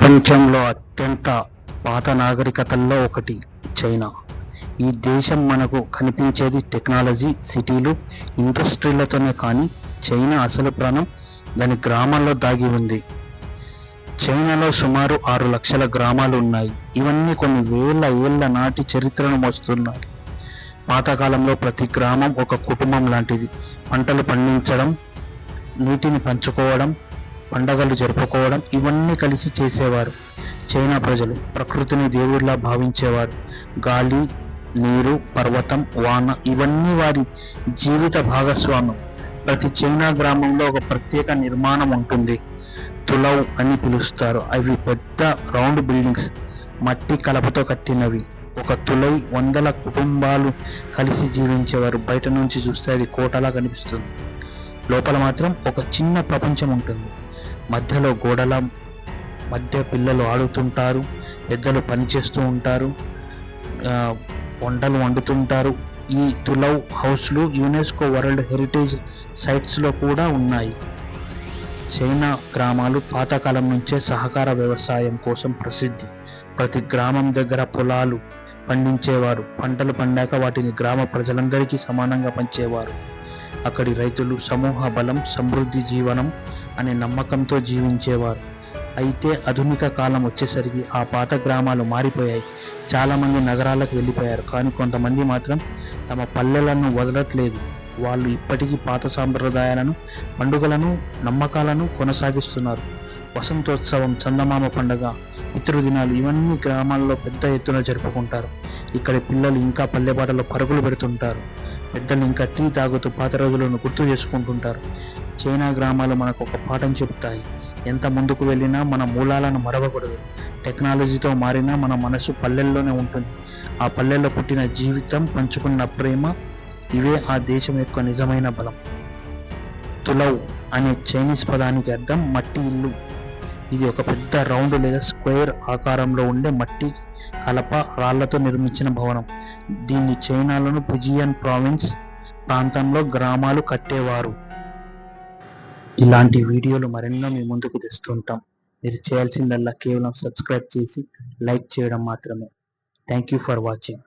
ప్రపంచంలో అత్యంత పాత నాగరికతల్లో ఒకటి చైనా. ఈ దేశం మనకు కనిపించేది టెక్నాలజీ సిటీలు ఇండస్ట్రీలతోనే కానీ చైనా అసలు ప్రాణం దాని గ్రామాల్లో దాగి ఉంది. చైనాలో సుమారు ఆరు లక్షల గ్రామాలు ఉన్నాయి. ఇవన్నీ కొన్ని వేల ఏళ్ళ నాటి చరిత్రను మోస్తున్నాయి. పాతకాలంలో ప్రతి గ్రామం ఒక కుటుంబం లాంటిది. పంటలు పండించడం నీటిని పంచుకోవడం పండగలు జరుపుకోవడం ఇవన్నీ కలిసి చేసేవారు. చైనా ప్రజలు ప్రకృతిని దేవుడిలా భావించేవారు. గాలి నీరు పర్వతం వాన ఇవన్నీ వారి జీవిత భాగస్వామ్యం. ప్రతి చైనా గ్రామంలో ఒక ప్రత్యేక నిర్మాణం ఉంటుంది. తులౌ అని పిలుస్తారు. అవి పెద్ద రౌండ్ బిల్డింగ్స్ మట్టి కలపతో కట్టినవి. ఒక తులై వందల కుటుంబాలు కలిసి జీవించేవారు. బయట నుంచి చూస్తే అది కోటలా కనిపిస్తుంది. లోపల మాత్రం ఒక చిన్న ప్రపంచం ఉంటుంది. మధ్యలో గోడల మధ్య పిల్లలు ఆడుతుంటారు పెద్దలు పనిచేస్తూ ఉంటారు వంటలు వండుతుంటారు. ఈ తులౌ హౌస్లు యునెస్కో వరల్డ్ హెరిటేజ్ సైట్స్లో కూడా ఉన్నాయి. చైనా గ్రామాలు పాతకాలం నుంచే సహకార వ్యవసాయం కోసం ప్రసిద్ధి. ప్రతి గ్రామం దగ్గర పొలాలు పండించేవారు. పంటలు పండాక వాటిని గ్రామ ప్రజలందరికీ సమానంగా పంచేవారు. అక్కడి రైతులు సమూహ బలం సమృద్ధి జీవనం అనే నమ్మకంతో జీవించేవారు. అయితే ఆధునిక కాలం వచ్చేసరికి ఆ పాత గ్రామాలు మారిపోయాయి. చాలామంది నగరాలకు వెళ్ళిపోయారు. కానీ కొంతమంది మాత్రం తమ పల్లెలను వదలట్లేదు. వాళ్ళు ఇప్పటికీ పాత సాంప్రదాయాలను పండుగలను నమ్మకాలను కొనసాగిస్తున్నారు. వసంతోత్సవం చందమామ పండుగ పితృదినాలు ఇవన్నీ గ్రామాల్లో పెద్ద ఎత్తున జరుపుకుంటారు. ఇక్కడి పిల్లలు ఇంకా పల్లెబాటలో పరుగులు పెడుతుంటారు. పెద్దలు ఇంకా టీ తాగుతూ పాత రోజులను గుర్తు చేసుకుంటుంటారు. చైనా గ్రామాలు మనకు ఒక పాఠం చెప్తాయి ఎంత ముందుకు వెళ్ళినా మన మూలాలను మరవకూడదు. టెక్నాలజీతో మారినా మన మనసు పల్లెల్లోనే ఉంటుంది. ఆ పల్లెల్లో పుట్టిన జీవితం పంచుకున్న ప్రేమ ఇవే ఆ దేశం యొక్క నిజమైన బలం. తులౌ అనే చైనీస్ పదానికి అర్థం మట్టి ఇల్లు. ఇది ఒక పెద్ద రౌండ్ లేదా స్క్వేర్ ఆకారంలో ఉండే మట్టి కలప రాళ్ళతో నిర్మించిన భవనం. దీన్ని చైనాలోని పుజియన్ ప్రావిన్స్ ప్రాంతంలో గ్రామాలు కట్టేవారు. ఇలాంటి వీడియోలు మరెన్నో మీ ముందుకు తెస్తుంటాం. మీరు చేయాల్సిందల్లా కేవలం సబ్స్క్రైబ్ చేసి లైక్ చేయడం మాత్రమే. Thank you for watching